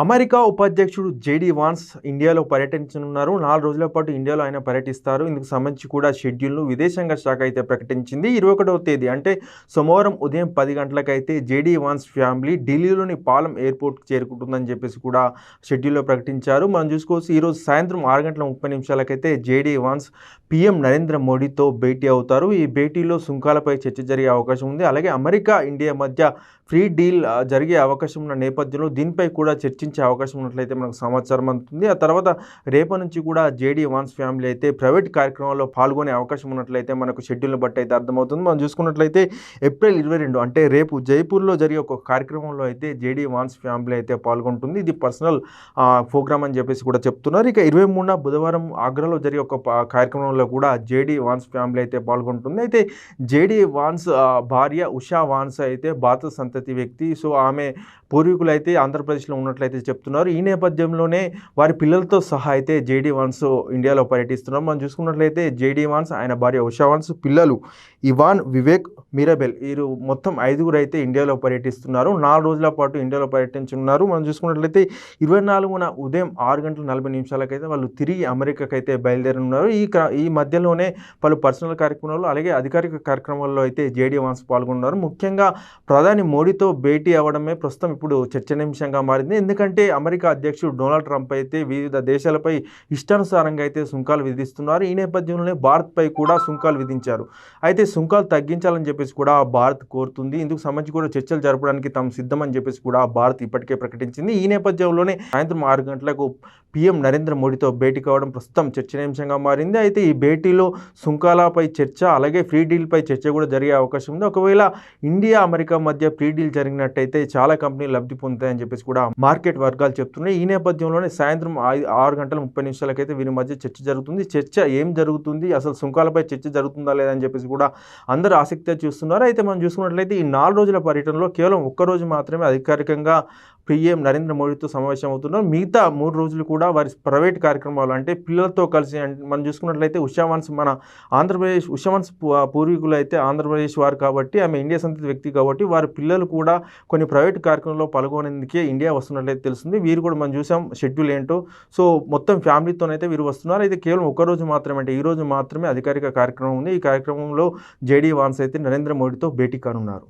America ఉపాధ్యక్షుడు JD Vance ఇండియాలో పర్యటించనున్నారు. నాలుగు రోజుల పాటు ఇండియాలో ఆయన పర్యటిస్తారు. ఇందుకు సంబంధించి కూడా షెడ్యూల్ను విదేశాంగ శాఖ అయితే ప్రకటించింది. ఇరవై ఒకటవ తేదీ అంటే సోమవారం ఉదయం పది గంటలకైతే జేడీ వాన్స్ ఫ్యామిలీ ఢిల్లీలోని పాలం ఎయిర్పోర్ట్కి చేరుకుంటుందని చెప్పేసి కూడా షెడ్యూల్లో ప్రకటించారు. మనం చూసుకోవచ్చు ఈరోజు సాయంత్రం ఆరు గంటల ముప్పై నిమిషాలకైతే జేడీ వాన్స్ పీఎం నరేంద్ర మోడీతో భేటీ అవుతారు. ఈ భేటీలో సుంకాలపై చర్చ జరిగే అవకాశం ఉంది. అలాగే అమెరికా ఇండియా మధ్య ఫ్రీ డీల్ జరిగే అవకాశం ఉన్న నేపథ్యంలో దీనిపై కూడా చర్చించే అవకాశం ఉన్నట్లయితే మనకు సమాచారం అందుతుంది. ఆ తర్వాత రేపటి నుంచి కూడా జేడీ వాన్స్ ఫ్యామిలీ అయితే ప్రైవేట్ కార్యక్రమాల్లో పాల్గొనే అవకాశం ఉన్నట్లయితే మనకు షెడ్యూల్ని బట్టి అయితే అర్థమవుతుంది. మనం చూసుకున్నట్లయితే ఏప్రిల్ ఇరవై రెండు అంటే రేపు జైపూర్లో జరిగే ఒక కార్యక్రమంలో అయితే జేడీ వాన్స్ ఫ్యామిలీ అయితే పాల్గొంటుంది. ఇది పర్సనల్ ప్రోగ్రామ్ అని చెప్పేసి కూడా చెప్తున్నారు. ఇక ఇరవై మూడున బుధవారం ఆగ్రాలో జరిగే ఒక కార్యక్రమంలో కార్యక్రమంలో కూడా జేడీ వాన్స్ ఫ్యామిలీ అయితే పాల్గొంటుంది. అయితే జేడీ వాన్స్ భార్య ఉషా వాన్స్ అయితే భారత సంతతి వ్యక్తి. సో ఆమె పూర్వీకులు అయితే ఆంధ్రప్రదేశ్లో ఉన్నట్లయితే చెప్తున్నారు. ఈ నేపథ్యంలోనే వారి పిల్లలతో సహా అయితే జేడీ వాన్స్ ఇండియాలో పర్యటిస్తున్నారు. మనం చూసుకున్నట్లయితే జేడీ వాన్స్ ఆయన భార్య ఉషా వాన్స్ పిల్లలు ఇవాన్ వివేక్ మీరాబెల్ వీరు మొత్తం ఐదుగురు అయితే ఇండియాలో పర్యటిస్తున్నారు. నాలుగు రోజుల పాటు ఇండియాలో పర్యటించున్నారు మనం చూసుకున్నట్లయితే ఇరవై నాలుగున ఉదయం ఆరు గంటల నలభై నిమిషాలకైతే వాళ్ళు తిరిగి అమెరికాకైతే అయితే బయలుదేరున్నారు ఈ క్ర- ఈ మధ్యలోనే పలు పర్సనల్ కార్యక్రమాలు అలాగే అధికారిక కార్యక్రమాల్లో అయితే జేడీ వాన్స్ పాల్గొన్నారు. ముఖ్యంగా ప్రధాని మోడీతో భేటీ అవ్వడమే ప్రస్తుతం ఇప్పుడు చర్చనీయాంశంగా మారింది. ఎందుకంటే అమెరికా అధ్యక్షుడు డొనాల్డ్ ట్రంప్ అయితే వివిధ దేశాలపై ఇష్టానుసారంగా అయితే సుంకాలు విధిస్తున్నారు. ఈ నేపథ్యంలోనే భారత్పై కూడా సుంకాలు విధించారు. అయితే సుంకాలు తగ్గించాలని చెప్పేసి కూడా భారత్ కోరుతుంది. ఇందుకు సంబంధించి కూడా చర్చలు జరపడానికి తాము సిద్ధమని చెప్పేసి కూడా భారత్ ఇప్పటికే ప్రకటించింది. ఈ నేపథ్యంలోనే సాయంత్రం ఆరు గంటలకు పీఎం నరేంద్ర మోడీతో భేటీ కావడం ప్రస్తుతం చర్చనీయాంశంగా మారింది. అయితే ఈ భేటీలో సుంకాలపై చర్చ అలాగే ఫ్రీ డీల్పై చర్చ కూడా జరిగే అవకాశం ఉంది. ఒకవేళ ఇండియా అమెరికా మధ్య ఫ్రీ డీల్ జరిగినట్టయితే చాలా కంపెనీలు లబ్ధి పొందుతాయని చెప్పేసి కూడా మార్కెట్ వర్గాలు చెప్తున్నాయి. ఈ నేపథ్యంలోనే సాయంత్రం ఆరు గంటల ముప్పై నిమిషాలకైతే వీరి మధ్య చర్చ జరుగుతుంది. చర్చ ఏం జరుగుతుంది? అసలు సుంకాలపై చర్చ జరుగుతుందా లేదా అని చెప్పేసి కూడా అందరూ ఆసక్తిగా చూస్తున్నారు. అయితే మనం చూసుకున్నట్లయితే ఈ నాలుగు రోజుల పర్యటనలో కేవలం ఒక్క రోజు మాత్రమే అధికారికంగా పీఎం నరేంద్ర మోడీతో సమావేశం అవుతున్నారు మిగతా మూడు రోజులు కూడా వారి ప్రైవేట్ కార్యక్రమాలు అంటే పిల్లలతో కలిసి మనం చూసుకున్నట్లయితే ఉషావన్స్ మన ఆంధ్రప్రదేశ్ ఉషావన్స్ పూర్వీకులు అయితే ఆంధ్రప్రదేశ్ వారు కాబట్టి ఆమె ఇండియా సంతతి వ్యక్తి కాబట్టి వారి పిల్లలు కూడా కొన్ని ప్రైవేట్ కార్యక్రమంలో పాల్గొనేందుకే ఇండియా వస్తున్నట్లయితే తెలుస్తుంది. వీరు కూడా మనం చూసాం షెడ్యూల్ ఏంటో. సో మొత్తం ఫ్యామిలీతోనైతే వీరు వస్తున్నారు. అయితే కేవలం ఒక రోజు మాత్రమే అంటే ఈ రోజు మాత్రమే అధికారిక కార్యక్రమం ఉంది. ఈ కార్యక్రమంలో జేడీ వాన్స్ అయితే నరేంద్ర మోడీతో భేటీ కానున్నారు.